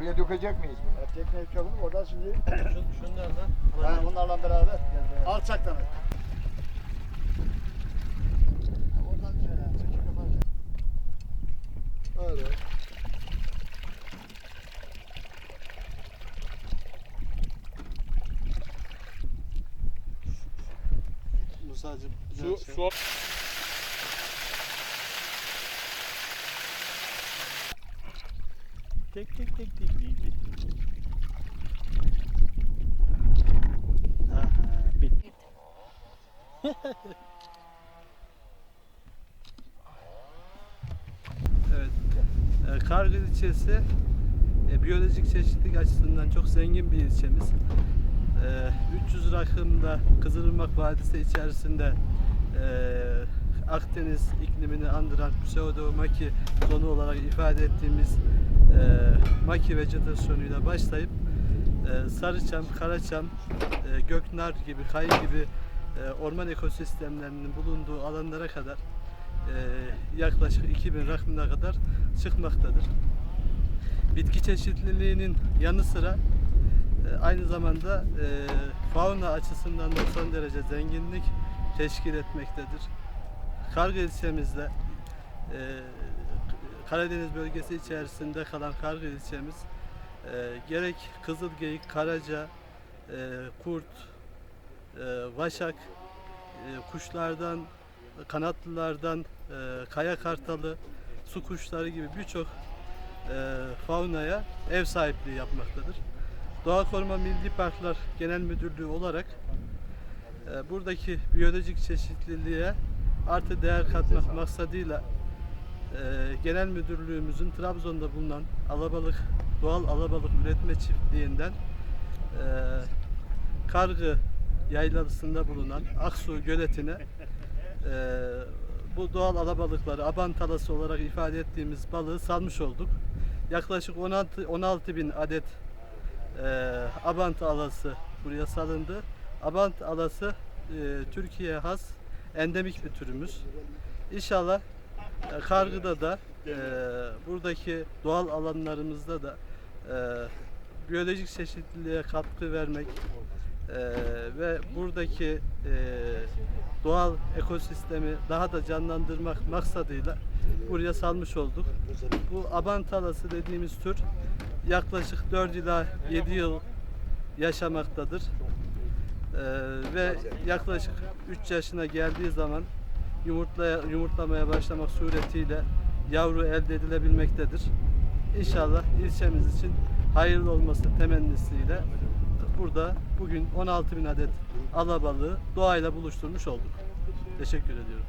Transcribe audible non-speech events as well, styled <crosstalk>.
Buraya dökecek miyiz bunu? Ya tekneyi çabuk oradan şimdi Şun, şunlardan. yani bunlarla beraber alçaktan. Oradan şöyle çekip yaparız. Öyle. Musa'cığım. Su, su Tek tek tek tek tek. Aha, bitti. <laughs> evet. E, ilçesi e, biyolojik çeşitlilik açısından çok zengin bir ilçemiz. E, 300 rakımda Kızılırmak Vadisi içerisinde e, Akdeniz iklimini andıran pseudo-maki zonu olarak ifade ettiğimiz maki vejetasyonuyla başlayıp e, Sarıçam, Karaçam, e, Göknar gibi, Kayı gibi e, orman ekosistemlerinin bulunduğu alanlara kadar yaklaşık 2000 rakımına kadar çıkmaktadır. Bitki çeşitliliğinin yanı sıra aynı zamanda fauna açısından da son derece zenginlik teşkil etmektedir. Kargı ilçemizde Karadeniz bölgesi içerisinde kalan Kargı ilçemiz e, gerek Kızılgeyik, Karaca, e, Kurt, e, Vaşak, e, kuşlardan, kanatlılardan, e, kaya kartalı, su kuşları gibi birçok e, faunaya ev sahipliği yapmaktadır. Doğa Koruma Milli Parklar Genel Müdürlüğü olarak e, buradaki biyolojik çeşitliliğe artı değer katmak maksadıyla Genel Müdürlüğümüzün Trabzon'da bulunan alabalık doğal alabalık üretme çiftliğinden e, Kargı yaylasında bulunan Aksu göletine e, bu doğal alabalıkları aban talası olarak ifade ettiğimiz balığı salmış olduk. Yaklaşık 16 16 bin adet e, abant alası buraya salındı. Abant alası e, Türkiye'ye has endemik bir türümüz. İnşallah Kargı'da da e, buradaki doğal alanlarımızda da e, biyolojik çeşitliliğe katkı vermek e, ve buradaki e, doğal ekosistemi daha da canlandırmak maksadıyla buraya salmış olduk. Bu abantalası dediğimiz tür yaklaşık 4 ila 7 yıl yaşamaktadır. Ee, ve yaklaşık 3 yaşına geldiği zaman yumurtlaya, yumurtlamaya başlamak suretiyle yavru elde edilebilmektedir. İnşallah ilçemiz için hayırlı olması temennisiyle burada bugün 16 bin adet alabalığı doğayla buluşturmuş olduk. Teşekkür ediyorum.